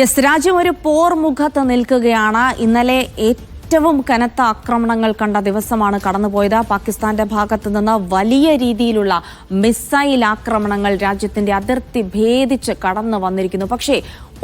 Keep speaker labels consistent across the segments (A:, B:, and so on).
A: Yes രാജ്യം ഒരു പോർമുഖത്ത് നിൽക്കുകയാണ്. ഇന്നലെ ഏറ്റവും കനത്ത ആക്രമണങ്ങൾ കണ്ട ദിവസമാണ് കടന്നുപോയത്. പാകിസ്ഥാന്റെ ഭാഗത്ത് നിന്ന് വലിയ രീതിയിലുള്ള മിസൈൽ ആക്രമണങ്ങൾ രാജ്യത്തിന്റെ അതിർത്തി ഭേദിച്ച് കടന്നു വന്നിരിക്കുന്നു. പക്ഷേ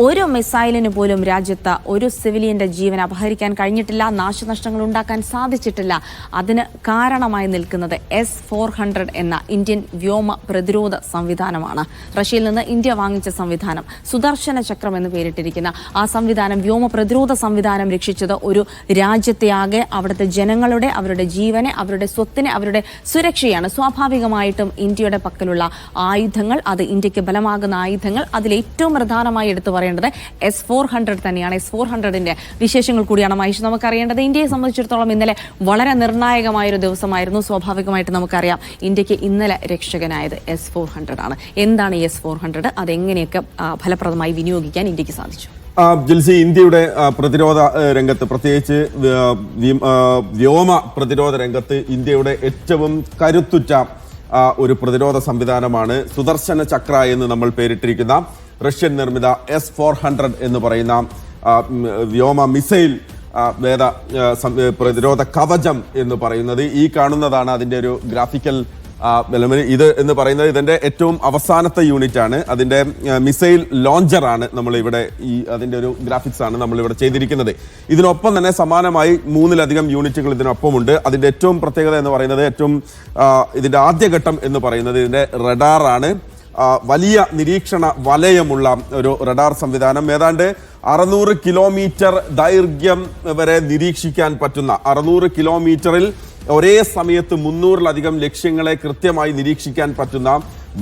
A: ഒരു മിസൈലിന് പോലും രാജ്യത്ത് ഒരു സിവിലിയന്റെ ജീവൻ അപഹരിക്കാൻ കഴിഞ്ഞിട്ടില്ല നാശനഷ്ടങ്ങൾ ഉണ്ടാക്കാൻ സാധിച്ചിട്ടില്ല. അതിന് കാരണമായി നിൽക്കുന്നത് എസ് ഫോർ ഹൺഡ്രഡ് എന്ന ഇന്ത്യൻ വ്യോമ പ്രതിരോധ സംവിധാനമാണ്. റഷ്യയിൽ നിന്ന് ഇന്ത്യ വാങ്ങിച്ച സംവിധാനം സുദർശന ചക്രം എന്ന് പേരിട്ടിരിക്കുന്ന ആ സംവിധാനം വ്യോമ പ്രതിരോധ സംവിധാനം രക്ഷിച്ചത് ഒരു രാജ്യത്തെ ആകെ അവിടുത്തെ ജനങ്ങളുടെ അവരുടെ ജീവനെ അവരുടെ സ്വത്തിനെ അവരുടെ സുരക്ഷയാണ്. സ്വാഭാവികമായിട്ടും ഇന്ത്യയുടെ പക്കലുള്ള ആയുധങ്ങൾ അത് ഇന്ത്യയ്ക്ക് ബലമാകുന്ന ആയുധങ്ങൾ അതിൽ ഏറ്റവും പ്രധാനമായി എടുത്തു പറയേണ്ടത് എസ് ഫോർ ഹൺഡ്രഡ് തന്നെയാണ്. എസ് ഫോർ ഹൺഡ്രഡിന്റെ വിശേഷങ്ങൾ കൂടിയാണ് മഹേഷ്. നമുക്കറിയേണ്ടത് ഇന്ത്യയെ സംബന്ധിച്ചിടത്തോളം ഇന്നലെ വളരെ നിർണായകമായ ഒരു ദിവസമായിരുന്നു. സ്വാഭാവികമായിട്ട് നമുക്കറിയാം ഇന്ത്യയ്ക്ക് ഇന്നലെ രക്ഷകനായത് എസ് ഫോർ ഹൺഡ്രഡ് ആണ്. എന്താണ് ഈ എസ് ഫോർ ഹൺഡ്രഡ് അതെങ്ങനെയൊക്കെ ഫലപ്രദമായി വിനിയോഗിക്കാൻ ഇന്ത്യയ്ക്ക് സാധിച്ചു?
B: ജിൽസി ഇന്ത്യയുടെ പ്രതിരോധ രംഗത്ത് പ്രത്യേകിച്ച് വ്യോമ പ്രതിരോധ രംഗത്ത് ഇന്ത്യയുടെ ഏറ്റവും കരുത്തുറ്റ ഒരു പ്രതിരോധ സംവിധാനമാണ് സുദർശന ചക്ര എന്ന് നമ്മൾ പേരിട്ടിരിക്കുന്ന റഷ്യൻ നിർമ്മിത എസ് ഫോർ ഹൺഡ്രഡ് എന്ന് പറയുന്ന വ്യോമ മിസൈൽ വേദ പ്രതിരോധ കവചം എന്ന് പറയുന്നത് ഈ കാണുന്നതാണ് അതിന്റെ ഒരു ഗ്രാഫിക്കൽ ഇത് എന്ന് പറയുന്നത് ഇതിന്റെ ഏറ്റവും അവസാനത്തെ യൂണിറ്റ് ആണ് അതിന്റെ മിസൈൽ ലോഞ്ചറാണ് ഇവിടെ ഈ അതിന്റെ ഒരു ഗ്രാഫിക്സ് ആണ് നമ്മൾ ഇവിടെ ചെയ്തിരിക്കുന്നത്. ഇതിനൊപ്പം തന്നെ സമാനമായി മൂന്നിലധികം യൂണിറ്റുകൾ ഇതിനൊപ്പമുണ്ട്. അതിന്റെ ഏറ്റവും പ്രത്യേകത എന്ന് പറയുന്നത് ഏറ്റവും ഇതിന്റെ ആദ്യഘട്ടം എന്ന് പറയുന്നത് ഇതിന്റെ റഡാറാണ്. വലിയ നിരീക്ഷണ വലയമുള്ള ഒരു റഡാർ സംവിധാനം. ഏതാണ്ട് അറുന്നൂറ് കിലോമീറ്റർ ദൈർഘ്യം വരെ നിരീക്ഷിക്കാൻ പറ്റുന്ന അറുന്നൂറ് കിലോമീറ്ററിൽ ഒരേ സമയത്ത് മുന്നൂറിലധികം ലക്ഷ്യങ്ങളെ കൃത്യമായി നിരീക്ഷിക്കാൻ പറ്റുന്ന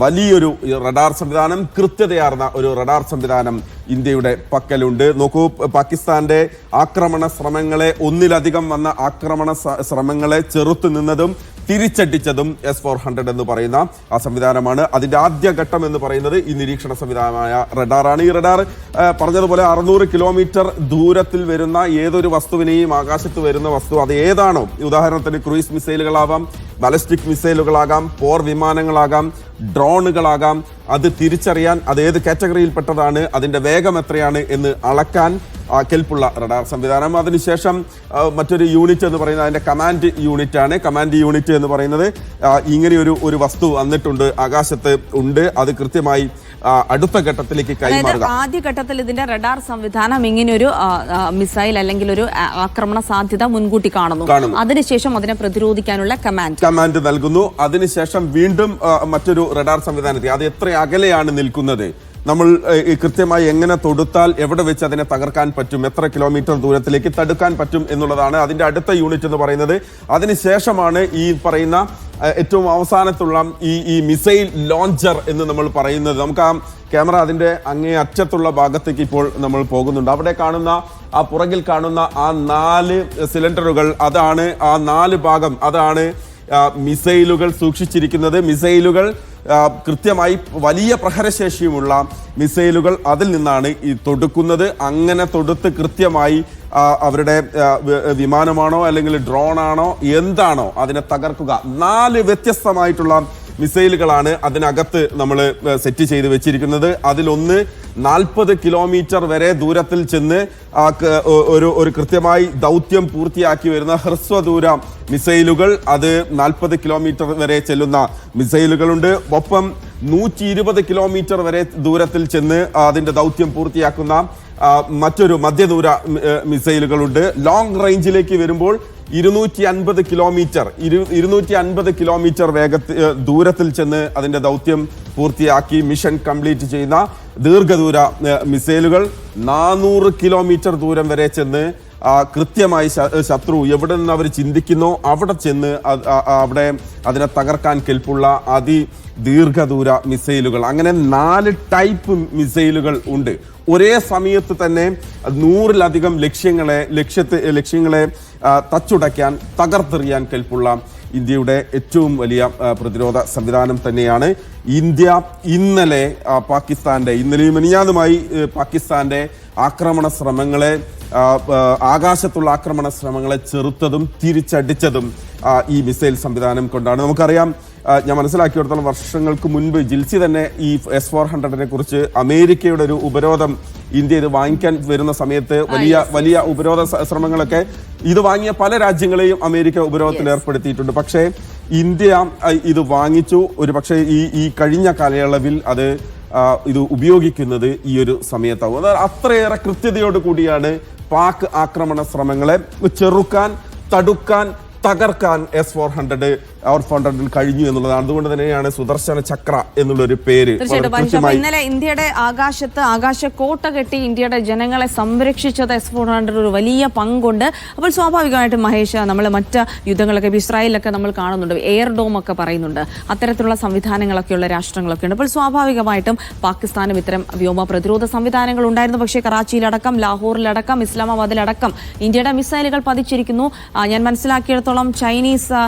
B: വലിയൊരു റഡാർ സംവിധാനം കൃത്യതയാർന്ന ഒരു റഡാർ സംവിധാനം ഇന്ത്യയുടെ പക്കലുണ്ട്. നോക്കൂ പാകിസ്ഥാന്റെ ആക്രമണ ശ്രമങ്ങളെ ഒന്നിലധികം വന്ന ആക്രമണ ശ്രമങ്ങളെ ചെറുത്തു നിന്നതും തിരിച്ചടിച്ചതും എസ് ഫോർ ഹൺഡ്രഡ് എന്ന് പറയുന്ന ആ സംവിധാനമാണ്. അതിന്റെ ആദ്യ ഘട്ടം എന്ന് പറയുന്നത് ഈ നിരീക്ഷണ സംവിധാനമായ റഡാറാണ് ഈ റഡാർ പറഞ്ഞതുപോലെ അറുന്നൂറ് കിലോമീറ്റർ ദൂരത്തിൽ വരുന്ന ഏതൊരു വസ്തുവിനെയും ആകാശത്ത് വരുന്ന വസ്തു അത് ഏതാണോ? ഉദാഹരണത്തിന് ക്രൂയിസ് മിസൈലുകളാവാം ബാലിസ്റ്റിക് മിസൈലുകളാകാം പോർ വിമാനങ്ങളാകാം ഡ്രോണുകളാകാം. അത് തിരിച്ചറിയാൻ അത് ഏത് കാറ്റഗറിയിൽപ്പെട്ടതാണ് അതിന്റെ വേഗം എത്രയാണ് എന്ന് അളക്കാൻ കെൽപ്പുള്ള റഡാർ സംവിധാനം. അതിനുശേഷം മറ്റൊരു യൂണിറ്റ് എന്ന് പറയുന്നത് അതിന്റെ കമാൻഡ് യൂണിറ്റ് ആണ് കമാൻഡ് യൂണിറ്റ് എന്ന് പറയുന്നത് ഇങ്ങനെയൊരു ഒരു വസ്തു വന്നിട്ടുണ്ട് ആകാശത്ത് ഉണ്ട്. അത് കൃത്യമായി അടുത്ത ഘട്ടത്തിലേക്ക് കൈമാറുക.
A: ആദ്യ ഘട്ടത്തിൽ ഇതിന്റെ റഡാർ സംവിധാനം ഇങ്ങനെയൊരു ആ, ആ, മിസൈൽ അല്ലെങ്കിൽ ഒരു ആക്രമണ സാധ്യത മുൻകൂട്ടി കാണുന്നു. അതിനുശേഷം അതിനെ പ്രതിരോധിക്കാനുള്ള കമാൻഡ്.
B: കമാൻഡ് നൽകുന്നു. അതിനുശേഷം വീണ്ടും മറ്റൊരു റഡാർ സംവിധാനത്തിൽ. അത് എത്ര അകലെയാണ് നിൽക്കുന്നത്? നമ്മൾ കൃത്യമായി എങ്ങനെ തൊടുത്താൽ എവിടെ വെച്ച് അതിനെ തകർക്കാൻ പറ്റും? എത്ര കിലോമീറ്റർ ദൂരത്തിലേക്ക് തടുക്കാൻ പറ്റും എന്നുള്ളതാണ് അതിന്റെ അടുത്ത യൂണിറ്റ് എന്ന് പറയുന്നത്. അതിനുശേഷമാണ് ഈ പറയുന്ന ഏറ്റവും അവസാനത്തുള്ള ഈ ഈ മിസൈൽ ലോഞ്ചർ എന്ന് നമ്മൾ പറയുന്നത്. നമുക്ക് ആ ക്യാമറ അതിന്റെ അങ്ങേ അറ്റത്തുള്ള ഭാഗത്തേക്ക് ഇപ്പോൾ നമ്മൾ പോകുന്നുണ്ട്. അവിടെ കാണുന്ന ആ പുറകിൽ കാണുന്ന ആ നാല് സിലിണ്ടറുകൾ അതാണ് ആ നാല് ഭാഗം. അതാണ് മിസൈലുകൾ സൂക്ഷിച്ചിരിക്കുന്നത്. മിസൈലുകൾ കൃത്യമായി വലിയ പ്രഹരശേഷിയുമുള്ള മിസൈലുകൾ അതിൽ നിന്നാണ് ഈ തൊടുക്കുന്നത്. അങ്ങനെ തൊടുത്ത് കൃത്യമായി അവരുടെ വിമാനമാണോ അല്ലെങ്കിൽ ഡ്രോണാണോ എന്താണോ അതിനെ തകർക്കുക. നാല് വ്യത്യസ്തമായിട്ടുള്ള മിസൈലുകളാണ് അതിനകത്ത് നമ്മൾ സെറ്റ് ചെയ്ത് വെച്ചിരിക്കുന്നത്. അതിലൊന്ന് നാൽപ്പത് കിലോമീറ്റർ വരെ ദൂരത്തിൽ ചെന്ന് ഒരു ഒരു കൃത്യമായി ദൗത്യം പൂർത്തിയാക്കി വരുന്ന ഹ്രസ്വദൂര മിസൈലുകൾ. അത് നാൽപ്പത് കിലോമീറ്റർ വരെ ചെല്ലുന്ന മിസൈലുകളുണ്ട്. ഒപ്പം നൂറ്റി ഇരുപത് കിലോമീറ്റർ വരെ ദൂരത്തിൽ ചെന്ന് അതിന്റെ ദൗത്യം പൂർത്തിയാക്കുന്ന മറ്റൊരു മധ്യദൂര മിസൈലുകളുണ്ട്. ലോങ് റേഞ്ചിലേക്ക് വരുമ്പോൾ ഇരുന്നൂറ്റി അൻപത് കിലോമീറ്റർ ഇരു- ഇരുന്നൂറ്റി അൻപത് കിലോമീറ്റർ വേഗത്തിൽ ദൂരത്തിൽ ചെന്ന് അതിന്റെ ദൗത്യം പൂർത്തിയാക്കി മിഷൻ കംപ്ലീറ്റ് ചെയ്യുന്ന ദീർഘദൂര മിസൈലുകൾ നാനൂറ് കിലോമീറ്റർ ദൂരം വരെ ചെന്ന് കൃത്യമായി ശത്രു എവിടെ നിന്ന് അവർ ചിന്തിക്കുന്നോ അവിടെ ചെന്ന് അവിടെ അതിനെ തകർക്കാൻ കെൽപ്പുള്ള അതി ദീർഘദൂര മിസൈലുകൾ. അങ്ങനെ നാല് ടൈപ്പ് മിസൈലുകൾ ഉണ്ട്. ഒരേ സമയത്ത് തന്നെ നൂറിലധികം ലക്ഷ്യങ്ങളെ ലക്ഷ്യത്തെ ലക്ഷ്യങ്ങളെ തച്ചുടയ്ക്കാൻ തകർത്തെറിയാൻ കെൽപ്പുള്ള ഇന്ത്യയുടെ ഏറ്റവും വലിയ പ്രതിരോധ സംവിധാനം തന്നെയാണ് ഇന്ത്യ ഇന്നലെ പാകിസ്ഥാന്റെ ഇന്നലെയും മിനിയാതുമായി പാകിസ്ഥാന്റെ ആക്രമണ ശ്രമങ്ങളെ ആകാശത്തുള്ള ആക്രമണ ശ്രമങ്ങളെ ചെറുത്തതും തിരിച്ചടിച്ചതും ഈ മിസൈൽ സംവിധാനം കൊണ്ടാണ്. നമുക്കറിയാം ഞാൻ മനസ്സിലാക്കിയിടത്തോളം വർഷങ്ങൾക്ക് മുൻപ് ജിൽസി തന്നെ ഈ എസ് ഫോർ ഹൺഡ്രഡിനെ കുറിച്ച് അമേരിക്കയുടെ ഒരു ഉപരോധം ഇന്ത്യ ഇത് വാങ്ങിക്കാൻ വരുന്ന സമയത്ത് വലിയ വലിയ ഉപരോധ ശ്രമങ്ങളൊക്കെ ഇത് വാങ്ങിയ പല രാജ്യങ്ങളെയും അമേരിക്ക ഉപരോധത്തിൽ ഏർപ്പെടുത്തിയിട്ടുണ്ട്. പക്ഷേ ഇന്ത്യ ഇത് വാങ്ങിച്ചു. ഒരു പക്ഷേ ഈ ഈ കഴിഞ്ഞ കാലയളവിൽ അത് ഇത് ഉപയോഗിക്കുന്നത് ഈ ഒരു സമയത്താവും. അതായത് അത്രയേറെ കൃത്യതയോട് കൂടിയാണ് പാക് ആക്രമണ ശ്രമങ്ങളെ ചെറുക്കാൻ തടുക്കാൻ തകർക്കാൻ S four hundred or four ഹൺഡ്രഡിൽ കഴിഞ്ഞു എന്നുള്ളതാണ്. അതുകൊണ്ട് തന്നെയാണ് സുദർശന ചക്ര എന്നുള്ള ഒരു പേര്
A: ഇന്നലെ ഇന്ത്യയുടെ ആകാശത്ത് ആകാശ കോട്ട കെട്ടി ഇന്ത്യയുടെ ജനങ്ങളെ സംരക്ഷിച്ചത് എസ് ഫോർ ഹൺഡ്രഡ് ഒരു വലിയ പങ്കുണ്ട്. അപ്പോൾ സ്വാഭാവികമായിട്ടും മഹേഷ് നമ്മൾ മറ്റ് യുദ്ധങ്ങളൊക്കെ ഇസ്രായേലൊക്കെ ഇസ്രായേലിലൊക്കെ നമ്മൾ കാണുന്നുണ്ട്. എയർ ഡോം ഒക്കെ പറയുന്നുണ്ട്. അത്തരത്തിലുള്ള സംവിധാനങ്ങളൊക്കെയുള്ള രാഷ്ട്രങ്ങളൊക്കെ ഉണ്ട്. അപ്പോൾ സ്വാഭാവികമായിട്ടും പാകിസ്ഥാനും ഇത്തരം വ്യോമ പ്രതിരോധ സംവിധാനങ്ങൾ ഉണ്ടായിരുന്നു. പക്ഷേ കറാച്ചിയിലടക്കം ലാഹോറിലടക്കം ഇസ്ലാമാബാദിലടക്കം ഇന്ത്യയുടെ മിസൈലുകൾ പതിച്ചിരിക്കുന്നു. ഞാൻ മനസ്സിലാക്കിയിടത്തോളം ചൈനീസ്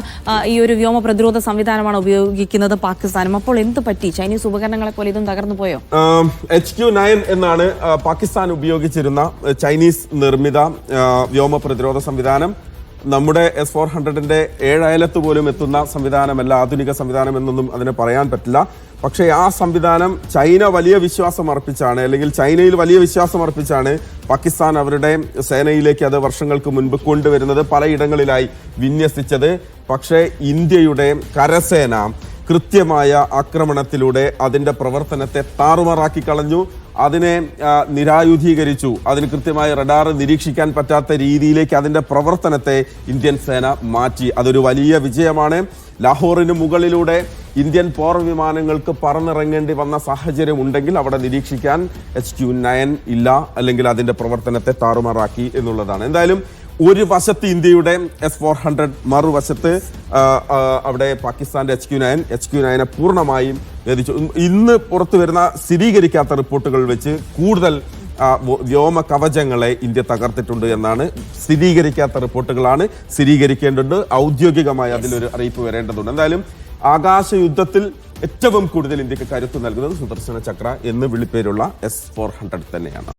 A: ഈ ഒരു വ്യോമ പ്രതിരോധ സംവിധാനമാണ് ഉപയോഗിക്കുന്നത് പാകിസ്ഥാനും. അപ്പോൾ എന്ത് പറ്റി? ചൈനീസ് ഉപകരണങ്ങളെ പോലെ ഇതും തകർന്നു പോയോ?
B: എച്ച് ക്യു നയൻ എന്നാണ് പാകിസ്ഥാൻ ഉപയോഗിച്ചിരുന്ന ചൈനീസ് നിർമ്മിത വ്യോമ പ്രതിരോധ സംവിധാനം. നമ്മുടെ എസ് ഫോർ ഹൺഡ്രഡിന്റെ ഏഴയലത്ത് പോലും എത്തുന്ന സംവിധാനമല്ല ആധുനിക സംവിധാനം എന്നൊന്നും അതിനെ പറയാൻ പറ്റില്ല. പക്ഷേ ആ സംവിധാനം ചൈന വലിയ വിശ്വാസം അർപ്പിച്ചാണ് അല്ലെങ്കിൽ ചൈനയിൽ വലിയ വിശ്വാസം അർപ്പിച്ചാണ് പാകിസ്ഥാൻ അവരുടെ സേനയിലേക്ക് അത് വർഷങ്ങൾക്ക് മുൻപ് കൊണ്ടുവരുന്നത് പലയിടങ്ങളിലായി വിന്യസിച്ചത്. പക്ഷേ ഇന്ത്യയുടെ കരസേന കൃത്യമായ ആക്രമണത്തിലൂടെ അതിന്റെ പ്രവർത്തനത്തെ താറുമാറാക്കി കളഞ്ഞു. അതിനെ നിരായുധീകരിച്ചു. അതിന് കൃത്യമായ റഡാർ നിരീക്ഷിക്കാൻ പറ്റാത്ത രീതിയിലേക്ക് അതിന്റെ പ്രവർത്തനത്തെ ഇന്ത്യൻ സേന മാറ്റി. അതൊരു വലിയ വിജയമാണ്. ലാഹോറിന് മുകളിലൂടെ ഇന്ത്യൻ പോർ വിമാനങ്ങൾക്ക് പറന്നിറങ്ങേണ്ടി വന്ന സാഹചര്യം ഉണ്ടെങ്കിൽ അവിടെ നിരീക്ഷിക്കാൻ എച്ച് ക്യു നയൻ ഇല്ല. അല്ലെങ്കിൽ അതിന്റെ പ്രവർത്തനത്തെ താറുമാറാക്കി എന്നുള്ളതാണ്. എന്തായാലും ഒരു വശത്ത് ഇന്ത്യയുടെ എസ് ഫോർ ഹൺഡ്രഡ് മറുവശത്ത് അവിടെ പാകിസ്ഥാന്റെ H Q nine H Q നയനെ പൂർണമായും വേദിച്ചു. ഇന്ന് പുറത്തു വരുന്ന സ്ഥിരീകരിക്കാത്ത റിപ്പോർട്ടുകൾ വെച്ച് കൂടുതൽ വ്യോമ കവചങ്ങളെ ഇന്ത്യ തകർത്തിട്ടുണ്ട് എന്നാണ് സ്ഥിരീകരിക്കാത്ത റിപ്പോർട്ടുകളാണ് സ്ഥിരീകരിക്കേണ്ടതുണ്ട്. ഔദ്യോഗികമായി അതിലൊരു അറിയിപ്പ് വരേണ്ടതുണ്ട്. എന്തായാലും ആകാശ യുദ്ധത്തിൽ ഏറ്റവും കൂടുതൽ ഇന്ത്യയ്ക്ക് കരുത്ത് നൽകുന്നത് സുദർശന ചക്ര എന്ന് വിളിപ്പേരുള്ള എസ് ഫോർ ഹൺഡ്രഡ് തന്നെയാണ്.